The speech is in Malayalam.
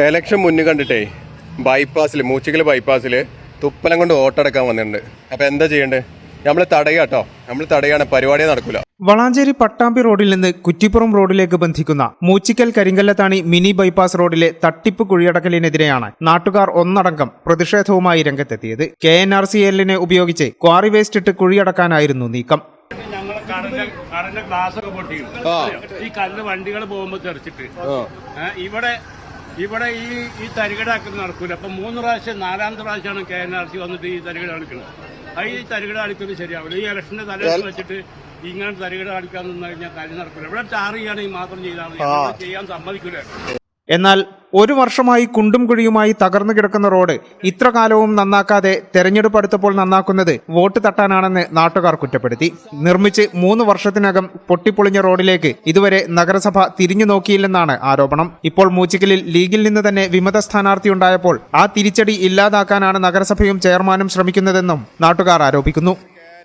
എലക്ഷൻ മുന്നേ കണ്ടിട്ടേ ബൈപ്പാസിൽ മൂച്ചിക്കൽ ബൈപ്പാസിൽ തുപ്പലം കൊണ്ട് വോട്ടടക്കാൻ വന്നിട്ടുണ്ട്. അപ്പൊ എന്താ ചെയ്യണ്ടേ? നമ്മൾ തടയാട്ടോ നമ്മൾ തടയാണ് പരിപാടിയെ നടക്കൂല. വളാഞ്ചേരി പട്ടാമ്പി റോഡിൽ നിന്ന് കുറ്റിപ്പുറം റോഡിലേക്ക് ബന്ധിക്കുന്ന മൂച്ചിക്കൽ കരിങ്കല്ലത്താണി മിനി ബൈപ്പാസ് റോഡിലെ തട്ടിപ്പ് കുഴിയടക്കലിനെതിരെയാണ് നാട്ടുകാർ ഒന്നടങ്കം പ്രതിഷേധവുമായി രംഗത്തെത്തിയത്. കെ എൻ ആർ സി എല്ലിനെ ഉപയോഗിച്ച് ക്വാറി വേസ്റ്റ് ഇട്ട് കുഴിയടക്കാനായിരുന്നു നീക്കം. ഈ കല്ല് വണ്ടികൾ പോകുമ്പോ തെറിച്ചിട്ട്. ഇവിടെ ഇവിടെ ഈ ഈ തരികിടാക്കുന്ന നടക്കൂല. അപ്പൊ മൂന്ന് പ്രാവശ്യം നാലാമത്തെ പ്രാവശ്യമാണ് കെ എൻ ആർ സി വന്നിട്ട് ഈ തരികിട കളിക്കുന്നത് അത് ഈ തരികിട കളിക്കുന്നത് ശരിയാവില്ല. ഈ ഇലക്ഷന്റെ തലേന്ന് വെച്ചിട്ട് ഇങ്ങനെ തരികിട കളിക്കാൻ നിന്ന് കഴിഞ്ഞാൽ കാര്യം നടക്കൂല. ഇവിടെ ടാർ ചെയ്യുകയാണെങ്കിൽ മാത്രം ചെയ്താൽ മതി. ചെയ്യാൻ സമ്മതിക്കൂല. എന്നാൽ ഒരു വർഷമായി കുണ്ടും കുഴിയുമായി തകർന്നു കിടക്കുന്ന റോഡ് ഇത്ര കാലവും നന്നാക്കാതെ തെരഞ്ഞെടുപ്പ് അടുത്തപ്പോൾ നന്നാക്കുന്നത് വോട്ട് തട്ടാനാണെന്ന് നാട്ടുകാർ കുറ്റപ്പെടുത്തി. നിർമ്മിച്ച് മൂന്ന് വർഷത്തിനകം പൊട്ടിപ്പൊളിഞ്ഞ റോഡിലേക്ക് ഇതുവരെ നഗരസഭ തിരിഞ്ഞു നോക്കിയില്ലെന്നാണ് ആരോപണം. ഇപ്പോൾ മൂച്ചിക്കലിൽ ലീഗിൽ നിന്ന് തന്നെ വിമത സ്ഥാനാർത്ഥിയുണ്ടായപ്പോൾ ആ തിരിച്ചടി ഇല്ലാതാക്കാനാണ് നഗരസഭയും ചെയർമാനും ശ്രമിക്കുന്നതെന്നും നാട്ടുകാർ ആരോപിക്കുന്നു.